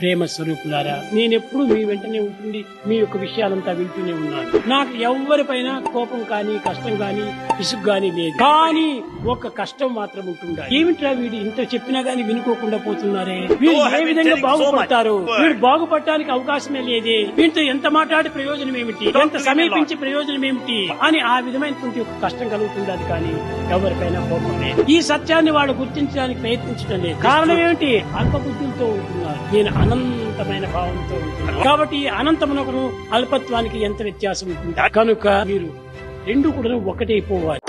ప్రేమ స్వరూపులారా నేనెప్పుడు మీ వెంటనే ఉంటుండి మీ యొక్క విషయాలంతా వింటూనే ఉన్నాను. నాకు ఎవరిపైన కోపం కానీ కష్టం కానీ విసుగు కానీ లేదు. కానీ ఒక కష్టం మాత్రం ఉంటుందా ఏమిట్రా వీడు ఇంత చెప్పినా గానీ వినుకోకుండా పోతున్నారే? వీడు ఏ విధంగా. బాగుపడతారు? వీడు. బాగుపడటానికి అవకాశమే లేదే. వీటితో ఎంత మాట్లాడే ప్రయోజనం ఏమిటి? ఎంత సమీపించే ప్రయోజనం ఏమిటి? అని ఆ విధమైనటువంటి ఒక కష్టం కలుగుతుంది అది కానీ ఎవరికైనా కోపం లేదు. ఈ సత్యాన్ని వాడు గుర్తించడానికి ప్రయత్నించడం లేదు. కారణం ఏమిటి? అల్పబుద్ధులతో ఉంటున్నారు నేను అనంతమైన భావంతో ఉంటుంది. కాబట్టి అనంతమునకును అల్పత్వానికి ఎంత వ్యత్యాసం ఉంటుంది? కనుక మీరు రెండు కూడా ఒకటైపోవాలి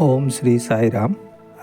ఓం శ్రీ సాయిరామ్.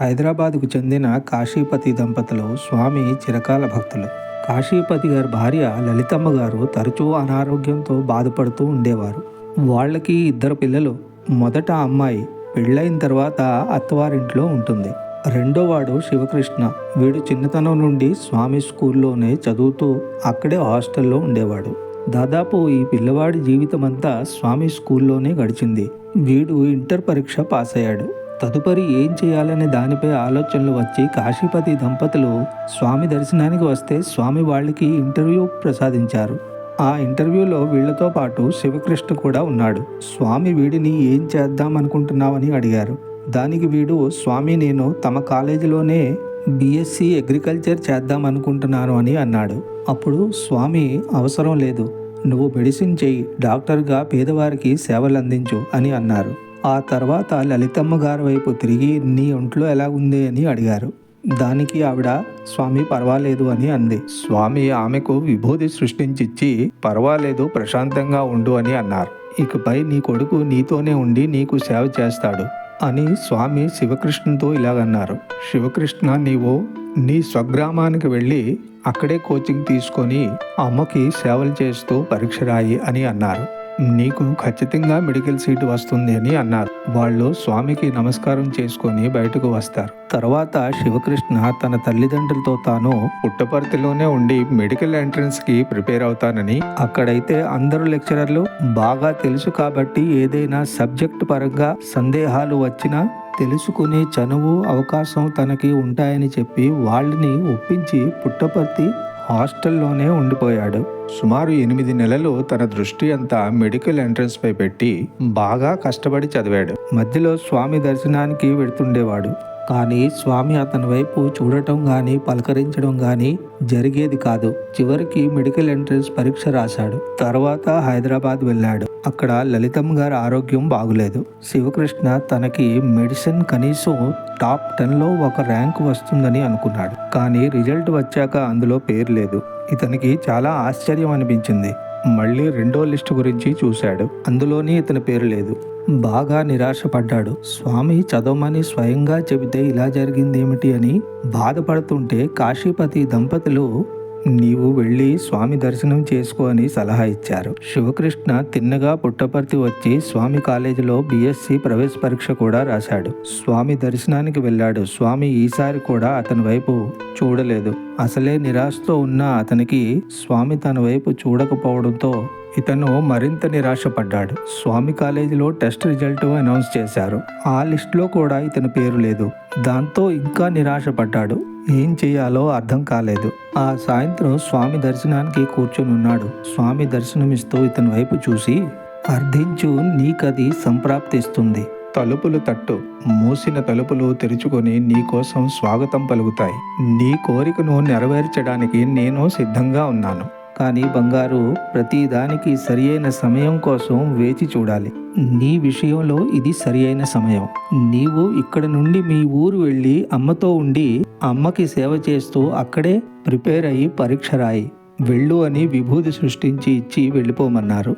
హైదరాబాద్కు చెందిన కాశీపతి దంపతులు స్వామి చిరకాల భక్తులు. కాశీపతి గారి భార్య లలితమ్మ గారు తరచూ అనారోగ్యంతో బాధపడుతూ ఉండేవారు. వాళ్ళకి ఇద్దరు పిల్లలు. మొదట అమ్మాయి పెళ్ళైన తర్వాత అత్తవారింట్లో ఉంటుంది. రెండో వాడు శివకృష్ణ. వీడు చిన్నతనం నుండి స్వామి స్కూల్లోనే చదువుతూ అక్కడే హాస్టల్లో ఉండేవాడు. దాదాపు ఈ పిల్లవాడి జీవితమంతా స్వామి స్కూల్లోనే గడిచింది. వీడు ఇంటర్ పరీక్ష పాస్ అయ్యాడు తదుపరి ఏం చేయాలనే దానిపై ఆలోచనలు వచ్చి కాశీపతి దంపతులు స్వామి దర్శనానికి వస్తే స్వామి వాళ్ళకి ఇంటర్వ్యూ ప్రసాదించారు. ఆ ఇంటర్వ్యూలో వీళ్ళతో పాటు శివకృష్ణ కూడా ఉన్నాడు. స్వామి వీడిని ఏం చేద్దాం అనుకుంటున్నావని అడిగారు. దానికి వీడు స్వామి నేను తమ కాలేజీలోనే బీఎస్సీ అగ్రికల్చర్ చేద్దాం అనుకుంటున్నాను అని అన్నాడు. అప్పుడు స్వామి అవసరం లేదు. నువ్వు మెడిసిన్ చెయ్యి డాక్టర్గా పేదవారికి సేవలు అందించు అని అన్నారు. ఆ తర్వాత లలితమ్మ గారి వైపు తిరిగి నీ ఒంట్లో ఎలా ఉంది? అని అడిగారు. దానికి ఆవిడ స్వామి పర్వాలేదు అని అంది. స్వామి ఆమెకు విభూతి సృష్టించిచ్చి పర్వాలేదు ప్రశాంతంగా ఉండు అని అన్నారు. ఇకపై నీ కొడుకు నీతోనే ఉండి నీకు సేవ చేస్తాడు అని స్వామి శివకృష్ణతో ఇలాగన్నారు. శివకృష్ణ నీవు నీ స్వగ్రామానికి వెళ్ళి అక్కడే కోచింగ్ తీసుకొని అమ్మకి సేవలు చేస్తూ పరీక్ష రాయి అని అన్నారు. నీకు ఖచ్చితంగా మెడికల్ సీట్ వస్తుంది అని అన్నారు. వాళ్ళు స్వామికి నమస్కారం చేసుకొని బయటకు వస్తారు. తర్వాత శివకృష్ణ తన తల్లిదండ్రులతో తాను పుట్టపర్తిలోనే ఉండి మెడికల్ ఎంట్రన్స్కి ప్రిపేర్ అవుతానని అక్కడైతే అందరు లెక్చరర్లు బాగా తెలుసు కాబట్టి ఏదైనా సబ్జెక్ట్ పరంగా సందేహాలు వచ్చినా తెలుసుకునే చనువు అవకాశం తనకి ఉంటాయని చెప్పి వాళ్ళని ఒప్పించి పుట్టపర్తి హాస్టల్లోనే ఉండిపోయాడు. సుమారు ఎనిమిది నెలలు తన దృష్టి అంతా మెడికల్ ఎంట్రన్స్ పై పెట్టి బాగా కష్టపడి చదివాడు. మధ్యలో స్వామి దర్శనానికి వెడుతుండేవాడు కానీ స్వామి అతని వైపు చూడటం కానీ పలకరించడం కానీ జరిగేది కాదు. చివరికి మెడికల్ ఎంట్రన్స్ పరీక్ష రాశాడు. తర్వాత హైదరాబాద్ వెళ్ళాడు. అక్కడ లలితం గారి ఆరోగ్యం బాగులేదు. శివకృష్ణ తనకి మెడిసిన్ కనీసం టాప్ టెన్లో ఒక ర్యాంక్ వస్తుందని అనుకున్నాడు. కానీ రిజల్ట్ వచ్చాక అందులో పేరు లేదు. ఇతనికి చాలా ఆశ్చర్యం అనిపించింది. మళ్ళీ రెండో లిస్టు గురించి చూశాడు. అందులోని ఇతని పేరు లేదు. బాగా నిరాశపడ్డాడు. స్వామి చదవమని స్వయంగా చెబితే ఇలా జరిగిందేమిటి అని బాధపడుతుంటే కాశీపతి దంపతులు నీవు వెళ్ళి స్వామి దర్శనం చేసుకో అని సలహా ఇచ్చారు. శివకృష్ణ తిన్నగా పుట్టపర్తి వచ్చి స్వామి కాలేజీలో బిఎస్సి ప్రవేశ పరీక్ష కూడా రాశాడు. స్వామి దర్శనానికి వెళ్ళాడు. స్వామి ఈసారి కూడా అతని వైపు చూడలేదు. అసలే నిరాశతో ఉన్న అతనికి స్వామి తన వైపు చూడకపోవడంతో ఇతను మరింత నిరాశపడ్డాడు. స్వామి కాలేజీలో టెస్ట్ రిజల్ట్ అనౌన్స్ చేశారు. ఆ లిస్టులో కూడా ఇతని పేరు లేదు. దాంతో ఇంకా నిరాశపడ్డాడు. ఏం చేయాలో అర్థం కాలేదు. ఆ సాయంత్రం స్వామి దర్శనానికి కూర్చొని ఉన్నాడు స్వామి దర్శనమిస్తూ ఇతని వైపు చూసి అర్థించు నీకది సంప్రాప్తిస్తుంది. తలుపులు తట్టు. మూసిన తలుపులు తెరుచుకొని నీకోసం స్వాగతం పలుకుతాయి. నీ కోరికను నెరవేర్చడానికి నేను సిద్ధంగా ఉన్నాను. కానీ బంగారు ప్రతిదానికి సరి అయిన సమయం కోసం వేచి చూడాలి. నీ విషయంలో ఇది సరి అయిన సమయం. నీవు ఇక్కడ నుండి మీ ఊరు వెళ్ళి అమ్మతో ఉండి అమ్మకి సేవ చేస్తూ అక్కడే ప్రిపేర్ అయ్యి పరీక్ష రాయి. వెళ్ళు అని విభూతి సృష్టించి ఇచ్చి వెళ్ళిపోమన్నారు.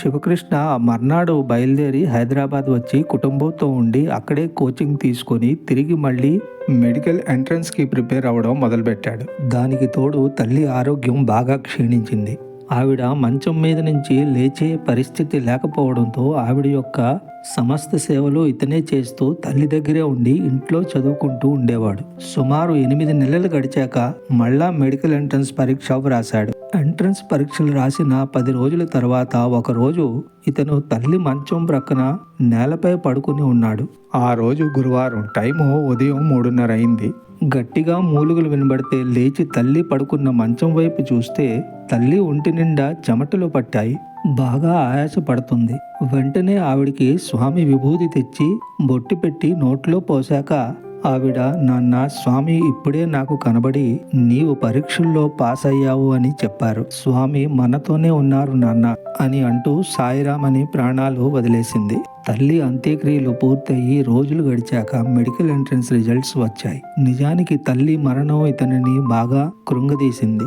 శివకృష్ణ మర్నాడు బయలుదేరి హైదరాబాద్ వచ్చి కుటుంబంతో ఉండి అక్కడే కోచింగ్ తీసుకొని తిరిగి మళ్ళీ మెడికల్ ఎంట్రన్స్కి ప్రిపేర్ అవ్వడం మొదలుపెట్టాడు. దానికి తోడు తల్లి ఆరోగ్యం బాగా క్షీణించింది. ఆవిడ మంచం మీద నుంచి లేచే పరిస్థితి లేకపోవడంతో ఆవిడ యొక్క సమస్త సేవలు ఇతనే చేస్తూ తల్లి దగ్గరే ఉండి ఇంట్లో చదువుకుంటూ ఉండేవాడు. సుమారు ఎనిమిది నెలలు గడిచాక మళ్ళా మెడికల్ ఎంట్రన్స్ పరీక్ష వ్రాశాడు. ఎంట్రన్స్ పరీక్షలు రాసిన పది రోజుల తర్వాత ఒకరోజు ఇతను తల్లి మంచం ప్రక్కన నేలపై పడుకుని ఉన్నాడు. ఆ రోజు గురువారం టైము ఉదయం మూడున్నర అయింది. గట్టిగా మూలుగులు వినబడితే లేచి తల్లి పడుకున్న మంచం వైపు చూస్తే తల్లి ఒంటి నిండా చెమటలు పట్టాయి. బాగా ఆయాస పడుతుంది వెంటనే ఆవిడికి స్వామి విభూతి తెచ్చి బొట్టు పెట్టి నోట్లో పోశాక ఆవిడ నాన్న స్వామి ఇప్పుడే నాకు కనబడి నీవు పరీక్షల్లో పాస్ అయ్యావు అని చెప్పారు. స్వామి మనతోనే ఉన్నారు నాన్న అని అంటూ సాయిరామ్ అని ప్రాణాలు వదిలేసింది. తల్లి అంత్యక్రియలు పూర్తయి రోజులు గడిచాక మెడికల్ ఎంట్రన్స్ రిజల్ట్స్ వచ్చాయి. నిజానికి తల్లి మరణం ఇతనిని బాగా కృంగదీసింది.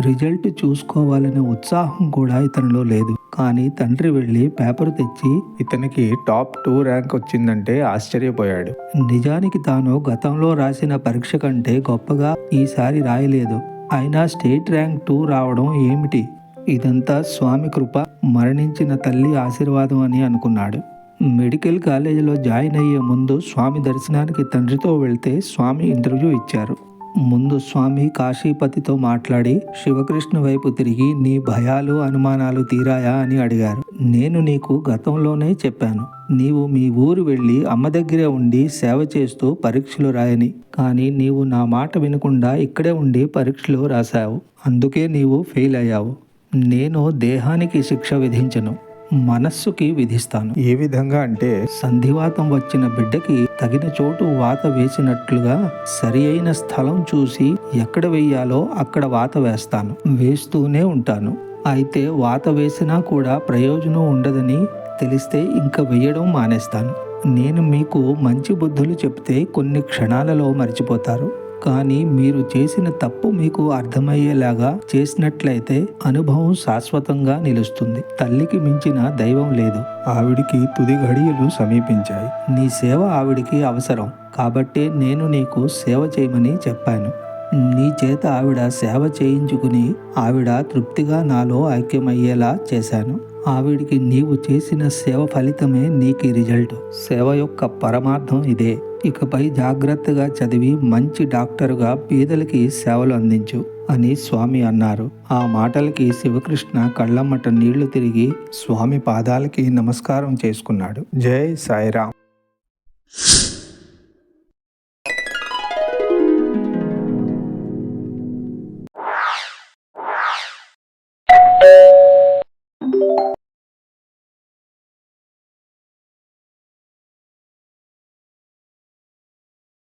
రిజల్ట్ చూసుకోవాలనే ఉత్సాహం కూడా ఇతనిలో లేదు. కానీ తండ్రి వెళ్ళి పేపర్ తెచ్చి ఇతనికి టాప్ టూ ర్యాంక్ వచ్చిందంటే ఆశ్చర్యపోయాడు. నిజానికి తాను గతంలో రాసిన పరీక్ష కంటే గొప్పగా ఈసారి రాయలేదు. అయినా స్టేట్ ర్యాంక్ టూ రావడం ఏమిటి? ఇదంతా స్వామి కృప మరణించిన తల్లి ఆశీర్వాదం అని అనుకున్నాడు. మెడికల్ కాలేజీలో జాయిన్ అయ్యే ముందు స్వామి దర్శనానికి తండ్రితో వెళ్తే స్వామి ఇంటర్వ్యూ ఇచ్చారు. ముందు స్వామి కాశీపతితో మాట్లాడి శివకృష్ణ వైపు తిరిగి నీ భయాలు అనుమానాలు తీరాయా? అని అడిగారు. నేను నీకు గతంలోనే చెప్పాను. నీవు మీ ఊరు వెళ్ళి అమ్మ దగ్గరే ఉండి సేవ చేస్తూ పరీక్షలు రాయని. కానీ నీవు నా మాట వినకుండా ఇక్కడే ఉండి పరీక్షలు రాశావు. అందుకే నీవు ఫెయిల్ అయ్యావు. నేను దేహానికి శిక్ష విధించను. మనస్సుకి విధిస్తాను. ఏ విధంగా అంటే సంధివాతం వచ్చిన బిడ్డకి తగిన చోటు వాత వేసినట్లుగా సరి అయిన స్థలం చూసి ఎక్కడ వెయ్యాలో అక్కడ వాత వేస్తాను. వేస్తూనే ఉంటాను. అయితే వాత వేసినా కూడా ప్రయోజనం ఉండదని తెలిస్తే ఇంకా వెయ్యడం మానేస్తాను. నేను మీకు మంచి బుద్ధులు చెప్తే కొన్ని క్షణాలలో మర్చిపోతారు. కానీ మీరు చేసిన తప్పు మీకు అర్థమయ్యేలాగా చేసినట్లయితే అనుభవం శాశ్వతంగా నిలుస్తుంది. తల్లికి మించిన దైవం లేదు. ఆవిడికి తుది ఘడియలు సమీపించాయి. నీ సేవ ఆవిడికి అవసరం. కాబట్టే నేను నీకు సేవ చేయమని చెప్పాను. నీ చేత ఆవిడ సేవ చేయించుకుని ఆవిడ తృప్తిగా నాలో ఐక్యమయ్యేలా చేశాను. ఆవిడికి నీవు చేసిన సేవ ఫలితమే నీకు రిజల్ట్. సేవ యొక్క పరమార్థం ఇదే. ఇకపై జాగ్రత్తగా చదివి మంచి డాక్టరుగా పేదలకి సేవలు అందించు అని స్వామి అన్నారు. ఆ మాటలకి శివకృష్ణ కళ్ళమ్మట నీళ్ళు తిరిగి స్వామి పాదాలకి నమస్కారం చేసుకున్నాడు. జై సాయిరాం